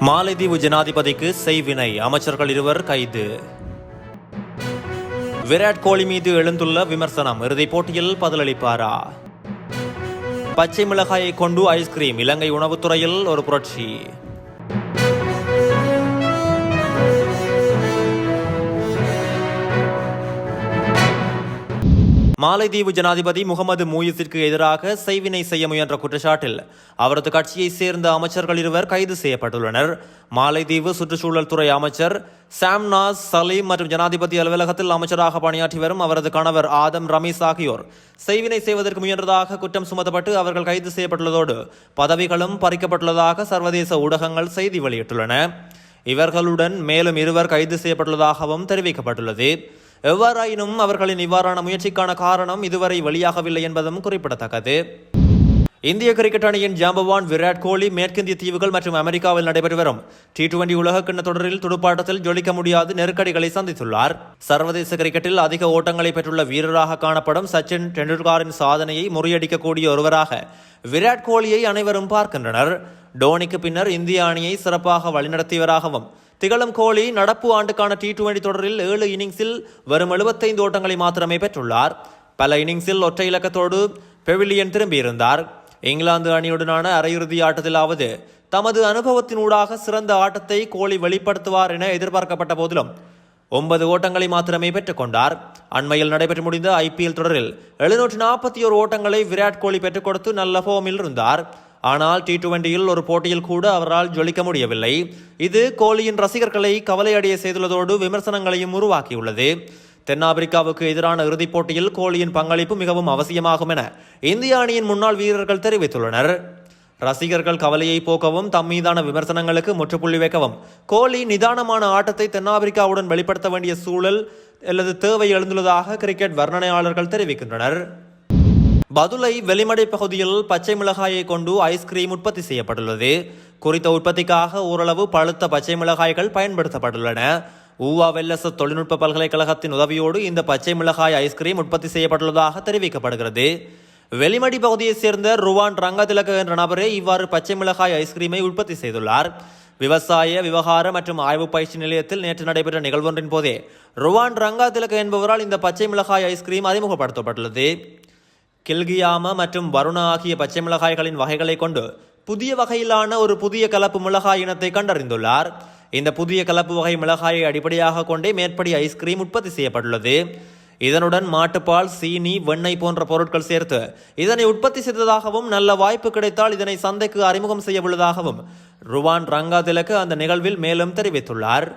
மாலைதீவு ஜனாதிபதிக்கு செய்வினை. அமைச்சர்கள் இருவர் கைது. விராட் கோலி மீது எழுந்துள்ள விமர்சனம். இறுதிப் போட்டியில் பதிலளிப்பாரா? பச்சை மிளகாயை கொண்டு ஐஸ்கிரீம். இலங்கை உணவுத்துறையில் ஒரு புரட்சி. மாலைதீவு ஜனாதிபதி முகமது மூயிஸிற்கு எதிராக செய்வினை செய்ய முயன்ற குற்றச்சாட்டில் அவரது கட்சியைச் சேர்ந்த அமைச்சர்கள் இருவர் கைது செய்யப்பட்டுள்ளனர். மாலைதீவு சுற்றுச்சூழல் துறை அமைச்சர் சாம்னாஸ் சலீம் மற்றும் ஜனாதிபதி அலுவலகத்தில் அமைச்சராக பணியாற்றி வரும் அவரது கணவர் ஆதம் ரமீஸ் ஆகியோர் செய்வினை செய்வதற்கு முயன்றதாக குற்றம் சுமத்தப்பட்டு அவர்கள் கைது செய்யப்பட்டுள்ளதோடு பதவிகளும் பறிக்கப்பட்டுள்ளதாக சர்வதேச ஊடகங்கள் செய்தி வெளியிட்டுள்ளன. இவர்களுடன் மேலும் இருவர் கைது செய்யப்பட்டுள்ளதாகவும் தெரிவிக்கப்பட்டுள்ளது. எவ்வாறாயினும் அவர்களின் இவ்வாறான முயற்சிக்கான காரணம் இதுவரை வெளியாகவில்லை என்பதும் குறிப்பிடத்தக்கது. இந்திய கிரிக்கெட் அணியின் ஜாம்பவான் விராட் கோலி மேற்கிந்திய தீவுகள் மற்றும் அமெரிக்காவில் நடைபெற்று வரும் டி டுவெண்டி உலகக்கிண்ண தொடரில் துடுப்பாட்டத்தில் ஜொலிக்க முடியாது நெருக்கடிகளை சந்தித்துள்ளார். சர்வதேச கிரிக்கெட்டில் அதிக ஓட்டங்களை பெற்றுள்ள வீரராக காணப்படும் சச்சின் டெண்டுல்கரின் சாதனையை முறியடிக்கக்கூடிய ஒருவராக விராட் கோலியை அனைவரும் பார்க்கின்றனர். டோனிக்கு பின்னர் இந்திய அணியை சிறப்பாக வழிநடத்தியவராகவும் திகழும் கோலி நடப்பு ஆண்டுக்கான டி டுவெண்டி தொடரில் ஏழு இன்னிங்ஸில் வரும் எழுபத்தைந்து ஓட்டங்களை மாத்திரமே பெற்றுள்ளார். பல இன்னிங்ஸில் ஒற்றை இலக்கத்தோடு பெவிலியன் திரும்பியிருந்தார். இங்கிலாந்து அணியுடனான அரையிறுதி ஆட்டத்திலாவது தமது அனுபவத்தினூடாக சிறந்த ஆட்டத்தை கோலி வெளிப்படுத்துவார் என எதிர்பார்க்கப்பட்ட போதிலும் ஒன்பது ஓட்டங்களை மாத்திரமே பெற்றுக்கொண்டார். அண்மையில் நடைபெற்று முடிந்த ஐபிஎல் தொடரில் எழுநூற்று நாற்பத்தி ஓரு ஓட்டங்களை விராட் கோலி பெற்றுக் கொடுத்து நல்ல ஃபோமில் இருந்தார். ஆனால் டி டுவெண்டியில் ஒரு போட்டியில் கூட அவரால் ஜொலிக்க முடியவில்லை. இது கோலியின் ரசிகர்களை கவலையடைய செய்துள்ளதோடு விமர்சனங்களையும் உருவாக்கியுள்ளது. தென்னாப்பிரிக்காவுக்கு எதிரான இறுதிப் போட்டியில் கோலியின் பங்களிப்பு மிகவும் அவசியமாகும் என இந்திய அணியின் முன்னாள் வீரர்கள் தெரிவித்துள்ளனர். ரசிகர்கள் கவலையை போக்கவும் தம் மீதான விமர்சனங்களுக்கு முற்றுப்புள்ளி வைக்கவும் கோலி நிதானமான ஆட்டத்தை தென்னாப்பிரிக்காவுடன் வெளிப்படுத்த வேண்டிய சூழல் அல்லது தேவை எழுந்துள்ளதாக கிரிக்கெட் வர்ணனையாளர்கள் தெரிவிக்கின்றனர். பதுளை வெளிமடை பகுதியில் பச்சை மிளகாயை கொண்டு ஐஸ்கிரீம் உற்பத்தி செய்யப்பட்டுள்ளது. குறித்த உற்பத்திக்காக ஓரளவு பழுத்த பச்சை மிளகாய்கள் பயன்படுத்தப்பட்டுள்ளன. ஊவா வெல்லச தொழில்நுட்ப பல்கலைக்கழகத்தின் உதவியோடு இந்த பச்சை மிளகாய் ஐஸ்கிரீம் உற்பத்தி செய்யப்பட்டுள்ளதாக தெரிவிக்கப்படுகிறது. வெளிமடி பகுதியைச் சேர்ந்த ருவான் ரங்கதிலக என்ற நபரே இவ்வாறு பச்சை மிளகாய் ஐஸ்கிரீமை உற்பத்தி செய்துள்ளார். விவசாய விவகார மற்றும் ஆய்வு பயிற்சி நிலையத்தில் நேற்று நடைபெற்ற நிகழ்வொன்றின் போதே ருவான் ரங்கா திலக என்பவரால் இந்த பச்சை மிளகாய் ஐஸ்கிரீம் அறிமுகப்படுத்தப்பட்டுள்ளது. கில்கியாம மற்றும் வருணா ஆகிய பச்சை மிளகாய்களின் வகைகளை கொண்டு புதிய வகையிலான ஒரு புதிய கலப்பு மிளகாய் இனத்தை கண்டறிந்துள்ளார். இந்த புதிய கலப்பு வகை மிளகாயை அடிப்படையாக கொண்டே மேற்படி ஐஸ்கிரீம் உற்பத்தி செய்யப்பட்டுள்ளது. இதனுடன் மாட்டுப்பால் சீனி வெண்ணெய் போன்ற பொருட்கள் சேர்த்து இதனை உற்பத்தி செய்ததாகவும் நல்ல வாய்ப்பு கிடைத்தால் இதனை சந்தைக்கு அறிமுகம் செய்ய உள்ளதாகவும் ருவான் ரங்காதிலக்கு அந்த நிகழ்வில் மேலும் தெரிவித்துள்ளார்.